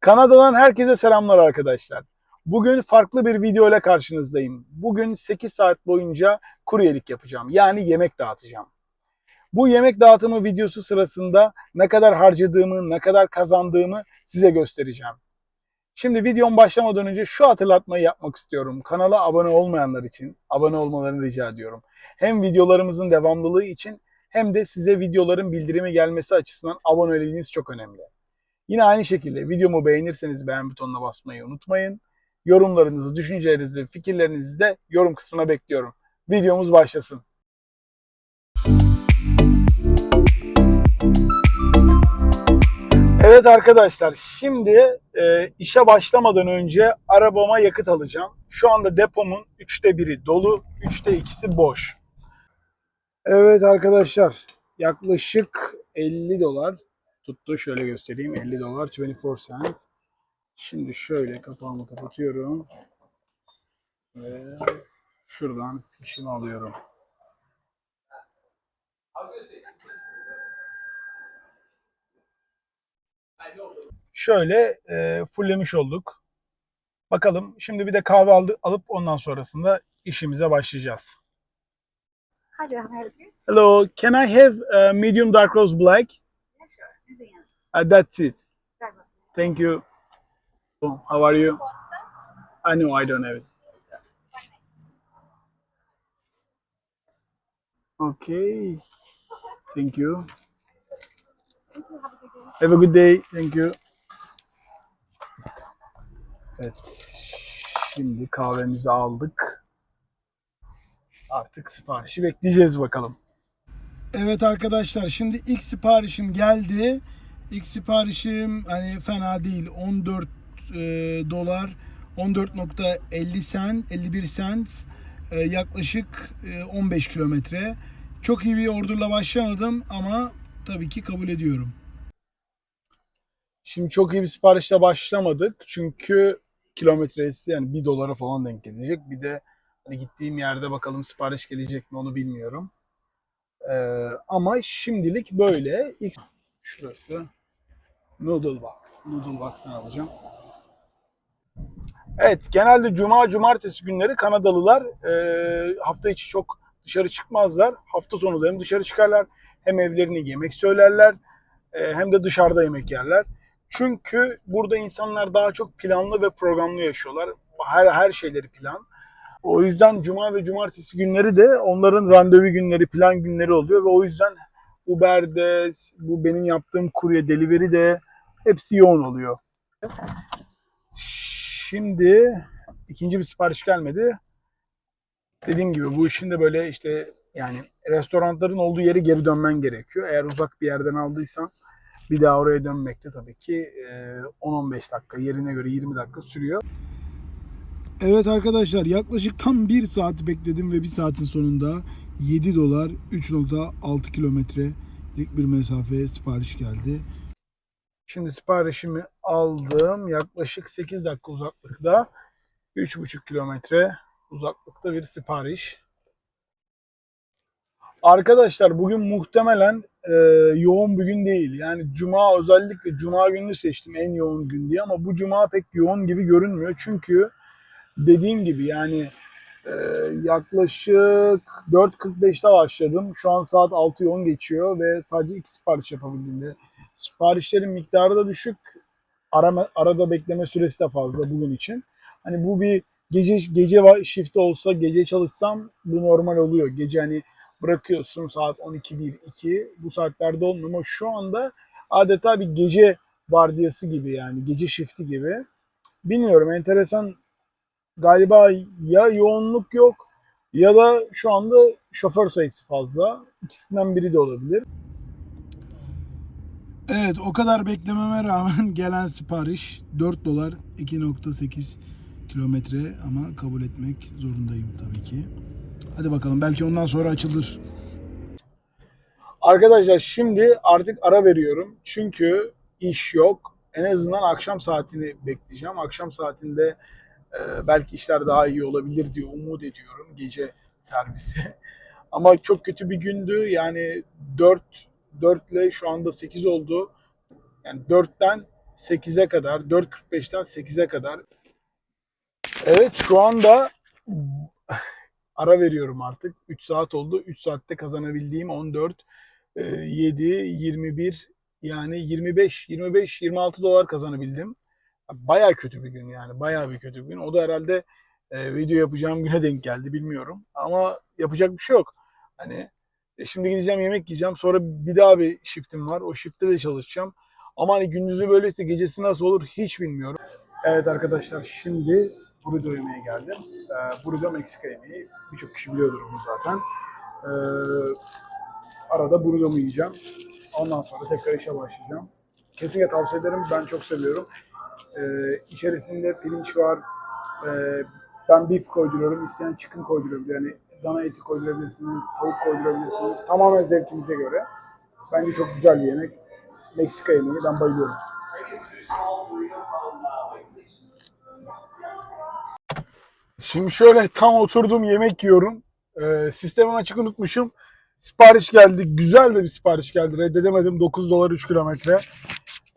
Kanada'dan herkese selamlar arkadaşlar. Bugün farklı bir video ile karşınızdayım. Bugün 8 saat boyunca kuryelik yapacağım. Yani yemek dağıtacağım. Bu yemek dağıtımı videosu sırasında ne kadar harcadığımı, ne kadar kazandığımı size göstereceğim. Şimdi videom başlamadan önce şu hatırlatmayı yapmak istiyorum. Kanala abone olmayanlar için abone olmalarını rica ediyorum. Hem videolarımızın devamlılığı için hem de size videoların bildirimi gelmesi açısından aboneliğiniz çok önemli. Yine aynı şekilde videomu beğenirseniz beğen butonuna basmayı unutmayın. Yorumlarınızı, düşüncelerinizi, fikirlerinizi de yorum kısmına bekliyorum. Videomuz başlasın. Evet arkadaşlar şimdi e, işe başlamadan önce arabama yakıt alacağım. Şu anda depomun üçte biri dolu, üçte ikisi boş. Evet arkadaşlar yaklaşık 50 dolar tuttu. Şöyle göstereyim 50 dolar 24 cent. Şimdi şöyle kapağımı kapatıyorum. Ve şuradan fişimi alıyorum. Şöyle e, fulllemiş olduk. Bakalım şimdi bir de kahve aldı, alıp ondan sonrasında işimize başlayacağız. Hello, can I have a medium dark roast black? Uh, that's it. Thank you. Oh, How are you? I know I don't have it. Okay. Thank you. Have a good day. Thank you. Evet. Şimdi kahvemizi aldık. Artık siparişi bekleyeceğiz bakalım. Evet arkadaşlar şimdi ilk siparişim geldi. İlk siparişim hani fena değil. 14 e, dolar 14.50 sen 51 cent e, yaklaşık e, 15 kilometre. Çok iyi bir ordurla başlamadım ama tabii ki kabul ediyorum. Şimdi çok iyi bir siparişle başlamadık. Çünkü kilometresi yani 1 dolara falan denk gelecek. Bir de hani gittiğim yerde bakalım sipariş gelecek mi onu bilmiyorum. Ee, ama şimdilik böyle. İlk şurası Noodle Box. Noodle Box'tan alacağım. Evet, genelde cuma, cumartesi günleri Kanadalılar e, hafta içi çok dışarı çıkmazlar. Hafta sonu da hem dışarı çıkarlar hem evlerine yemek söylerler e, hem de dışarıda yemek yerler. Çünkü burada insanlar daha çok planlı ve programlı yaşıyorlar. Her her şeyleri plan. O yüzden cuma ve cumartesi günleri de onların randevu günleri, plan günleri oluyor ve o yüzden Uber'de, bu benim yaptığım kurye delivery de hepsi yoğun oluyor. Şimdi ikinci bir sipariş gelmedi. Dediğim gibi bu işin de böyle işte yani restoranların olduğu yere geri dönmen gerekiyor. Eğer uzak bir yerden aldıysan bir daha oraya dönmekte tabii ki e, 10-15 dakika yerine göre 20 dakika sürüyor. Evet arkadaşlar yaklaşık tam 1 saat bekledim ve 1 saatin sonunda 7 dolar 3.6 kilometrelik bir mesafeye sipariş geldi. Şimdi siparişimi aldım. Yaklaşık 8 dakika uzaklıkta 3.5 kilometre uzaklıkta bir sipariş. Arkadaşlar bugün muhtemelen e, yoğun bir gün değil. Yani cuma özellikle cuma gününü seçtim en yoğun gün diye ama bu cuma pek yoğun gibi görünmüyor. Çünkü dediğim gibi yani e, yaklaşık 4.45'te başladım. Şu an saat 6'yı 10 geçiyor ve sadece iki sipariş yapabildim. Siparişlerin miktarı da düşük. Arama, arada bekleme süresi de fazla bugün için. Hani bu bir gece gece shift olsa gece çalışsam bu normal oluyor. Gece hani bırakıyorsun saat 12 1 2 bu saatlerde olmuyor ama şu anda adeta bir gece vardiyası gibi yani gece shifti gibi. Bilmiyorum enteresan galiba ya yoğunluk yok ya da şu anda şoför sayısı fazla. İkisinden biri de olabilir. Evet o kadar beklememe rağmen gelen sipariş 4 dolar 2.8 kilometre ama kabul etmek zorundayım tabii ki. Hadi bakalım belki ondan sonra açılır. Arkadaşlar şimdi artık ara veriyorum. Çünkü iş yok. En azından akşam saatini bekleyeceğim. Akşam saatinde e, belki işler daha iyi olabilir diye umut ediyorum gece servisi. Ama çok kötü bir gündü. Yani 4 4 ile şu anda 8 oldu. Yani 4'ten 8'e kadar, 4.45'ten 8'e kadar. Evet şu anda ara veriyorum artık. 3 saat oldu. 3 saatte kazanabildiğim 14, e, 7, 21 yani 25, 25, 26 dolar kazanabildim. Baya kötü bir gün yani. Baya bir kötü bir gün. O da herhalde e, video yapacağım güne denk geldi bilmiyorum. Ama yapacak bir şey yok. Hani e, şimdi gideceğim yemek yiyeceğim. Sonra bir daha bir shiftim var. O shiftte de çalışacağım. Ama hani gündüzü böyleyse gecesi nasıl olur hiç bilmiyorum. Evet arkadaşlar şimdi burrito yemeye geldim. Ee, burrito Meksika yemeği. Birçok kişi biliyordur bunu zaten. Ee, arada burrito yiyeceğim. Ondan sonra tekrar işe başlayacağım. Kesinlikle tavsiye ederim. Ben çok seviyorum. Ee, içerisinde pirinç var. Ee, ben beef koyduruyorum. İsteyen chicken koydurabilir. Yani dana eti koydurabilirsiniz, tavuk koydurabilirsiniz. Tamamen zevkinize göre. Bence çok güzel bir yemek. Meksika yemeği. Ben bayılıyorum. Şimdi şöyle tam oturdum yemek yiyorum. Ee, sistemi açık unutmuşum. Sipariş geldi. Güzel de bir sipariş geldi. Reddedemedim. 9 dolar 3 kilometre.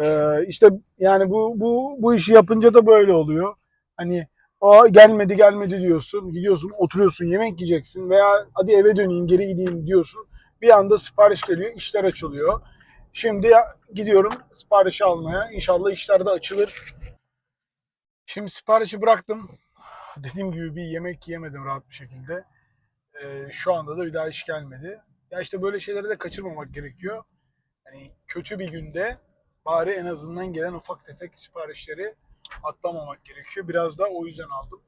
Ee, işte yani bu, bu, bu işi yapınca da böyle oluyor. Hani Aa, gelmedi gelmedi diyorsun. Gidiyorsun oturuyorsun yemek yiyeceksin veya hadi eve döneyim geri gideyim diyorsun. Bir anda sipariş geliyor işler açılıyor. Şimdi gidiyorum siparişi almaya. İnşallah işler de açılır. Şimdi siparişi bıraktım. Dediğim gibi bir yemek yiyemedim rahat bir şekilde. Ee, şu anda da bir daha iş gelmedi. Ya işte böyle şeyleri de kaçırmamak gerekiyor. Hani kötü bir günde bari en azından gelen ufak tefek siparişleri atlamamak gerekiyor. Biraz da o yüzden aldım.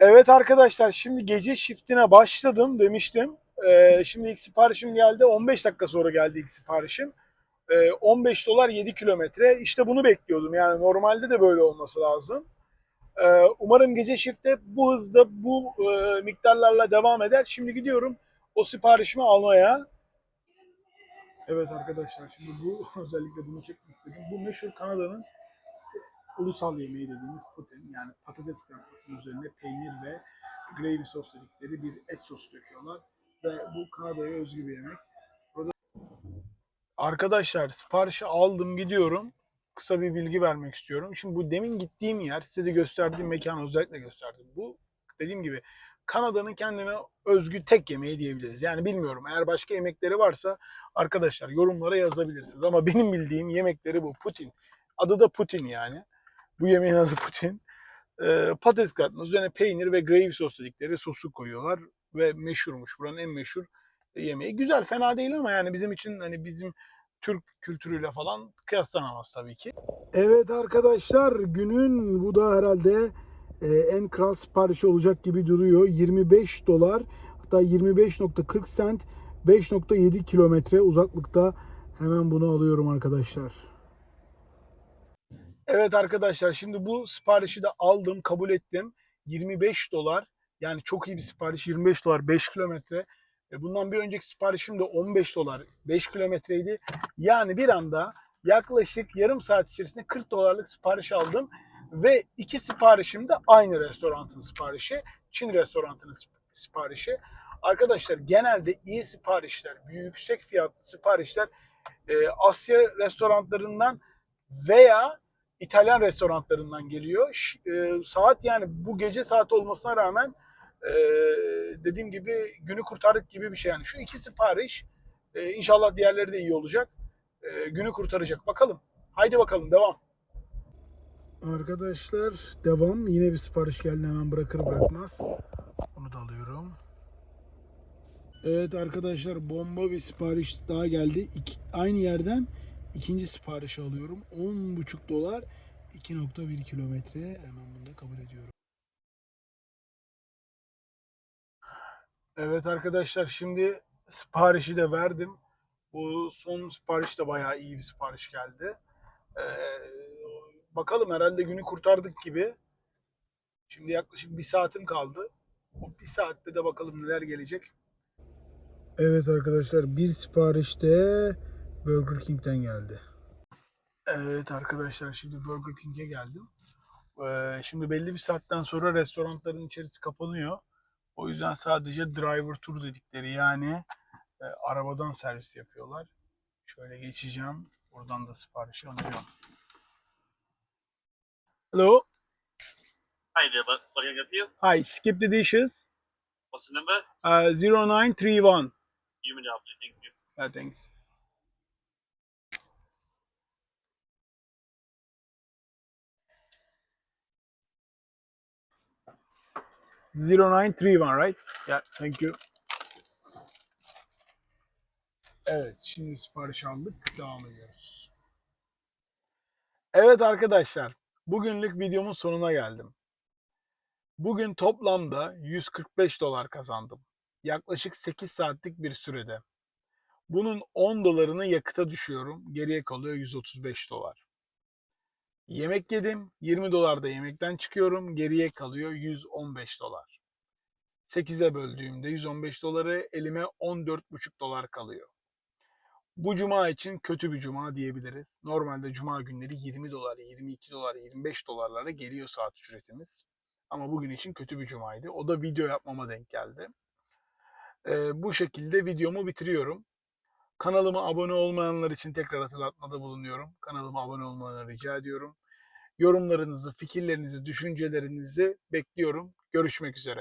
Evet arkadaşlar şimdi gece shiftine başladım demiştim. Ee, şimdi ilk siparişim geldi. 15 dakika sonra geldi ilk siparişim. Ee, 15 dolar 7 kilometre. İşte bunu bekliyordum. Yani normalde de böyle olması lazım. Ee, umarım gece shiftte bu hızda bu e, miktarlarla devam eder. Şimdi gidiyorum o siparişimi almaya. Evet arkadaşlar şimdi bu özellikle bunu çekmek istedim. Bu meşhur Kanada'nın ulusal yemeği dediğimiz pudding yani patates kızartmasının üzerine peynir ve gravy sos dedikleri bir et sosu döküyorlar. Ve bu Kanada'ya özgü bir yemek. Burada... Arkadaşlar siparişi aldım gidiyorum. Kısa bir bilgi vermek istiyorum. Şimdi bu demin gittiğim yer size de gösterdiğim mekanı özellikle gösterdim. Bu dediğim gibi Kanada'nın kendine özgü tek yemeği diyebiliriz. Yani bilmiyorum eğer başka yemekleri varsa arkadaşlar yorumlara yazabilirsiniz. Ama benim bildiğim yemekleri bu. Putin. Adı da Putin yani. Bu yemeğin adı Putin. Ee, patates kızartması üzerine peynir ve gravy sos dedikleri sosu koyuyorlar. Ve meşhurmuş. Buranın en meşhur yemeği. Güzel fena değil ama yani bizim için hani bizim Türk kültürüyle falan kıyaslanamaz tabii ki. Evet arkadaşlar günün bu da herhalde e, en kral siparişi olacak gibi duruyor. 25 dolar hatta 25.40 cent 5.7 kilometre uzaklıkta hemen bunu alıyorum arkadaşlar. Evet arkadaşlar şimdi bu siparişi de aldım kabul ettim. 25 dolar yani çok iyi bir sipariş 25 dolar 5 kilometre. E, Bundan bir önceki siparişim de 15 dolar 5 kilometreydi. Yani bir anda yaklaşık yarım saat içerisinde 40 dolarlık sipariş aldım. Ve iki siparişim de aynı restoranın siparişi. Çin restoranının sip- siparişi. Arkadaşlar genelde iyi siparişler, yüksek fiyatlı siparişler e, Asya restoranlarından veya İtalyan restoranlarından geliyor. E, saat yani bu gece saat olmasına rağmen e, dediğim gibi günü kurtardık gibi bir şey yani. Şu iki sipariş e, inşallah diğerleri de iyi olacak. E, günü kurtaracak. Bakalım. Haydi bakalım devam. Arkadaşlar devam. Yine bir sipariş geldi hemen bırakır bırakmaz. Onu da alıyorum. Evet arkadaşlar bomba bir sipariş daha geldi. İki, aynı yerden ikinci siparişi alıyorum. 10,5 dolar 2.1 kilometre. Hemen bunu da kabul ediyorum. Evet arkadaşlar şimdi siparişi de verdim. Bu son sipariş de bayağı iyi bir sipariş geldi. Ee, bakalım herhalde günü kurtardık gibi. Şimdi yaklaşık bir saatim kaldı. O bir saatte de bakalım neler gelecek. Evet arkadaşlar bir sipariş de Burger King'den geldi. Evet arkadaşlar şimdi Burger King'e geldim. Ee, şimdi belli bir saatten sonra restoranların içerisi kapanıyor. O yüzden sadece driver tour dedikleri yani e, arabadan servis yapıyorlar. Şöyle geçeceğim. Buradan da siparişi alıyorum. Hello. Hi there, what, what can I get you? Hi. Skip the dishes. What's the number? Uh, 0931. Human after, thank you. Uh, thanks. Zero nine three one, right? Yeah, thank you. Evet, şimdi sipariş aldık. Devam ediyoruz. Evet arkadaşlar, bugünlük videomun sonuna geldim. Bugün toplamda 145 dolar kazandım. Yaklaşık 8 saatlik bir sürede. Bunun 10 dolarını yakıta düşüyorum. Geriye kalıyor 135 dolar. Yemek yedim. 20 dolar da yemekten çıkıyorum. Geriye kalıyor 115 dolar. 8'e böldüğümde 115 doları elime 14,5 dolar kalıyor. Bu cuma için kötü bir cuma diyebiliriz. Normalde cuma günleri 20 dolar, 22 dolar, 25 dolarlara geliyor saat ücretimiz. Ama bugün için kötü bir cumaydı. O da video yapmama denk geldi. Ee, bu şekilde videomu bitiriyorum. Kanalıma abone olmayanlar için tekrar hatırlatmada bulunuyorum. Kanalıma abone olmalarını rica ediyorum. Yorumlarınızı, fikirlerinizi, düşüncelerinizi bekliyorum. Görüşmek üzere.